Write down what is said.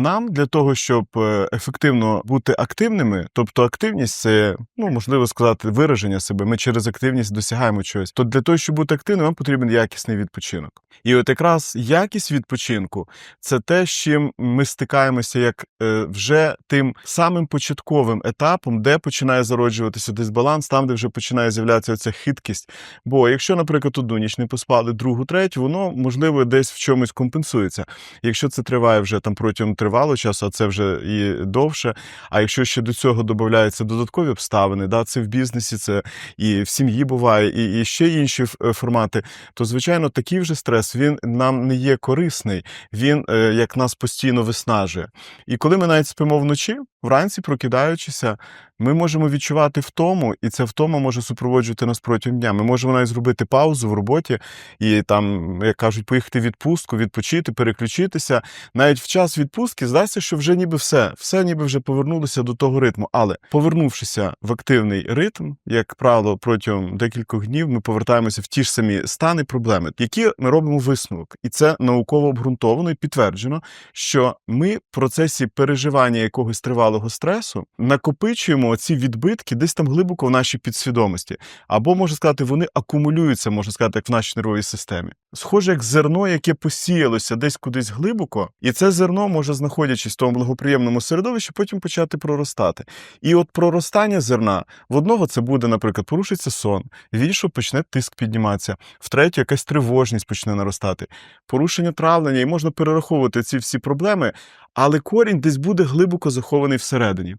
нам для того, щоб е, ефективно бути активними, тобто активність це ну можливо сказати вираження себе. Ми через активність досягаємо чогось. То для того, щоб бути активним, нам потрібен якісний відпочинок. І от якраз якість відпочинку це те, з чим ми стикаємося як е, вже тим самим початковим етапом, де починає зароджуватися дисбаланс, там, де вже починає з'являтися ця хиткість. Бо якщо, наприклад, одну ніч не поспали, другу, третю, воно можливо десь в чомусь компенсується. Якщо це триває вже там протягом тривалого часу, а це вже і довше. А якщо ще до цього додаються додаткові обставини, да, це в бізнесі, це і в сім'ї буває, і, і ще інші е, формати, то звичайно такий вже стрес він нам не є корисний, він е, як нас постійно виснажує. І коли ми навіть спимо вночі, вранці прокидаючися, ми можемо відчувати втому, і ця втома може супроводжувати нас протягом дня. Ми можемо навіть зробити паузу в роботі і там, як кажуть, поїхати в відпустку, відпочити, переключитися. Навіть в час відпустки здається, що вже ніби все, все ніби вже повернулося до того ритму. Але повернувшися в активний ритм, як правило, протягом декількох днів ми повертаємося в ті ж самі стани проблеми, які ми робимо висновок, і це науково обґрунтовано і підтверджено, що ми в процесі переживання якогось тривалого стресу накопичуємо ці відбитки десь там глибоко в нашій підсвідомості, або можна сказати, вони акумулюються, можна сказати, як в нашій нервовій системі. Схоже, як зерно, яке посіялося десь кудись глибоко, і це зерно може, знаходячись в тому благоприємному середовищі, потім почати проростати. І от проростання зерна в одного це буде, наприклад, порушиться сон, в іншого почне тиск підніматися, в третього якась тривожність почне наростати, порушення травлення, і можна перераховувати ці всі проблеми, але корінь десь буде глибоко захований всередині.